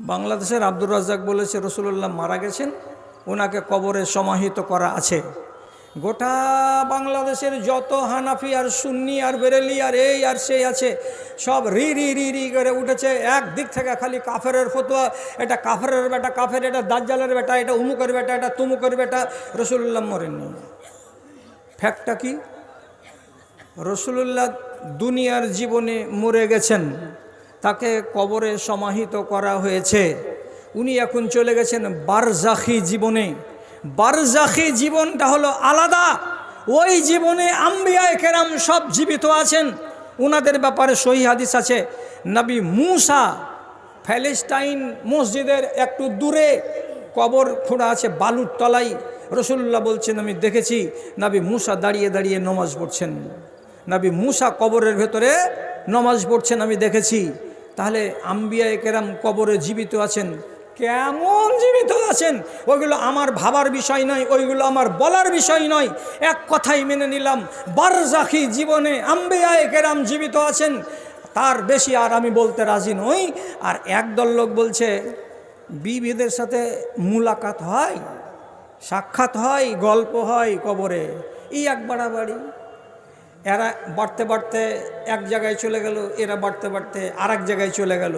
বাংলাদেশের আব্দুর রাজ্জাক বলেছে রসুল্লাহ মারা গেছেন ওনাকে কবরে সমাহিত করা আছে। গোটা বাংলাদেশের যত হানাফি আর সুন্নি আর বেরেলি আর এই আর সেই আছে, সব রি রি রি রি করে উঠেছে। এক দিক থেকে খালি কাফেরের ফতোয়া, এটা কাফেরের বেটা, কাফের এটা দাজ্জালের বেটা, এটা উমুকের বেটা, এটা তুমুকের বেটা রসুল্লাহ মরেননি। ফ্যাক্টটা কি? রসুল্লাহ দুনিয়ার জীবনে মরে গেছেন। তাকে কবরে সমাহিত করা হয়েছে। উনি এখন চলে গেছেন বারজাখি জীবনে। বারজাখি জীবনটা হলো আলাদা। ওই জীবনে আম্বিয়ায় কেরাম সব জীবিত আছেন। ওনাদের ব্যাপারে সহি হাদিস আছে। নবী মুসা প্যালেস্টাইন মসজিদের একটু দূরে কবর খোঁড়া আছে বালুর তলাই রসুল্লাহ বলছেন, আমি দেখেছি নাবি মুসা দাঁড়িয়ে দাঁড়িয়ে নমাজ পড়ছেন। নাবি মুসা কবরের ভেতরে নমাজ পড়ছেন, আমি দেখেছি। তাহলে আম্বিয়া কেরাম কবরে জীবিত আছেন। কেমন জীবিত আছেন? ওইগুলো আমার ভাবার বিষয় নয়, ওইগুলো আমার বলার বিষয় নয়। এক কথাই মেনে নিলাম, বারজাখি জীবনে আম্বিয়ায় কেরাম জীবিত আছেন। তার বেশি আর আমি বলতে রাজি নই। আর একদল লোক বলছে, বিবিদের সাথে মুলাকাত হয়, সাক্ষাৎ হয়, গল্প হয় কবরে। এই এক বাড়াবাড়ি। এরা বাড়তে বাড়তে এক জায়গায় চলে গেল এরা বাড়তে বাড়তে আর জায়গায় চলে গেল।